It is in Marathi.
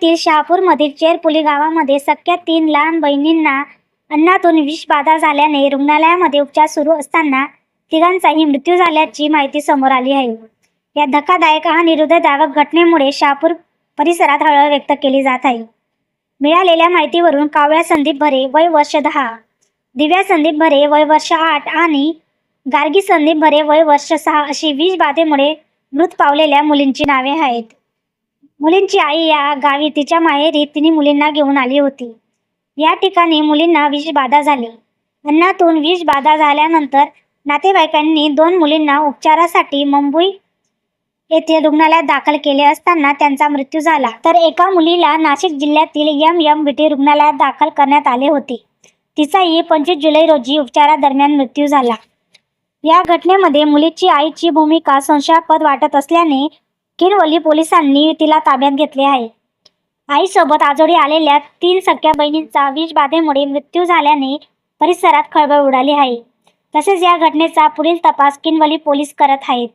जिल्ह्यातील शहापूरमधील चेरपुली गावामध्ये सख्या तीन लहान बहिणींना अन्नातून विषबाधा झाल्याने रुग्णालयामध्ये उपचार सुरू असताना तिघांचाही मृत्यू झाल्याची माहिती समोर आली आहे. या धक्कादायक आणि हृदयदायक घटनेमुळे शहापूर परिसरात हळहळ व्यक्त केली जात आहे. मिळालेल्या माहितीवरून कावळ्या संदीप भरे वय वर्ष दहा दिव्या संदीप भरे वय वर्ष आठ आणि गार्गी संदीप भरे वय वर्ष सहा अशी विषबाधेमुळे मृत पावलेल्या मुलींची नावे आहेत. मुलींची आई या गावी तिच्या माहेरी तिने मुलींना घेऊन आली होती. या ठिकाणी मुलींना विषबाधा झाली. अन्नातून विषबाधा झाल्यानंतर नातेवाईकांनी दोन मुलींना उपचारासाठी मुंबई येथे रुग्णालयात दाखल केले असताना त्यांचा मृत्यू झाला. तर एका मुलीला नाशिक जिल्ह्यातील एम एम टी रुग्णालयात दाखल करण्यात आले होते. तिचाही पंचवीस जुलै रोजी उपचारादरम्यान मृत्यू झाला. या घटनेमध्ये मुलीची आईची भूमिका संशयास्पद वाटत असल्याने किरवली पोलिसांनी तिला ताब्यात घेतले आहे. आईसोबत आजोडी आलेल्या तीन सख्या बहिणींचा विषबाधेमुळे मृत्यू झाल्याने परिसरात खळबळ उडाली आहे. तसेच या घटनेचा पुढील तपास किनवली पोलीस करत आहेत.